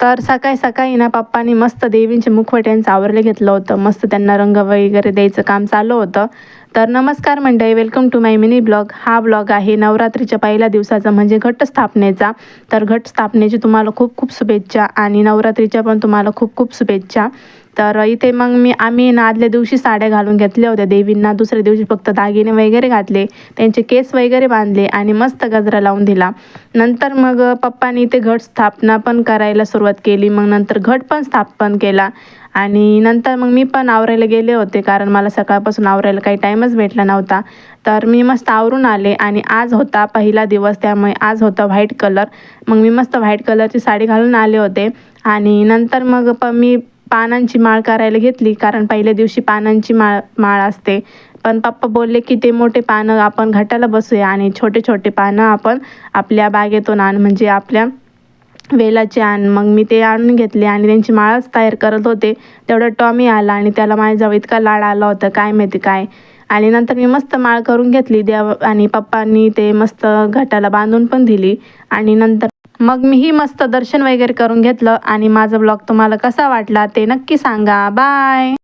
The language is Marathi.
तर सकाळी सकाळी ना पप्पानी मस्त देवींचे मुखवट्यांचं आवरले घेतलं होतं. मस्त त्यांना रंग वगैरे द्यायचं काम चालू होतं. तर नमस्कार मंडळी welcome to my mini blog हा ब्लॉग आहे नवरात्रीच्या पहिल्या दिवसाचा म्हणजे घटस्थापनेचा. तर घटस्थापनेची तुम्हाला खूप खूप शुभेच्छा आणि नवरात्रीच्या पण तुम्हाला खूप खूप शुभेच्छा. तर इथे मग मी आम्ही ना आदल्या दिवशी साड्या घालून घेतल्या होत्या. देवींना दुसऱ्या दिवशी फक्त दागिने वगैरे घातले त्यांचे केस वगैरे बांधले आणि मस्त गजरा लावून दिला. नंतर मग पप्पानी इथे घट स्थापना पण करायला सुरुवात केली. मग नंतर घट पण स्थापन केला. आणि नंतर मग मी पण आवरायला गेले होते कारण मला सकाळपासून आवरायला काही टाईमच भेटला नव्हता. तर मी मस्त आवरून आले आणि आज होता पहिला दिवस त्यामुळे आज होता व्हाईट कलर. मग मी मस्त व्हाईट कलरची साडी घालून आले होते. आणि नंतर मग प मी पानांची माळ करायला घेतली कारण पहिल्या दिवशी पानांची माळ माळ असते. पण पप्पा बोलले की ते मोठे पानं आपण घाटाला बसूया आणि छोटे छोटे पानं आपण आपल्या बागेतून आण म्हणजे आपल्या वेलाचे आण. मग मी ते आणून घेतले आणि त्यांची माळच तयार करत होते. तेवढं टॉमी आला आणि त्याला माझ्याजवळ इतका लाड आला होता काय माहिती काय. आणि नंतर मी मस्त माळ करून घेतली देव आणि पप्पांनी ते मस्त घाटाला बांधून पण दिली. आणि नंतर मग मीही मस्त दर्शन वगैरे करून घेतलं आणि माझा ब्लॉग तुम्हाला कसा वाटला ते नक्की सांगा. बाय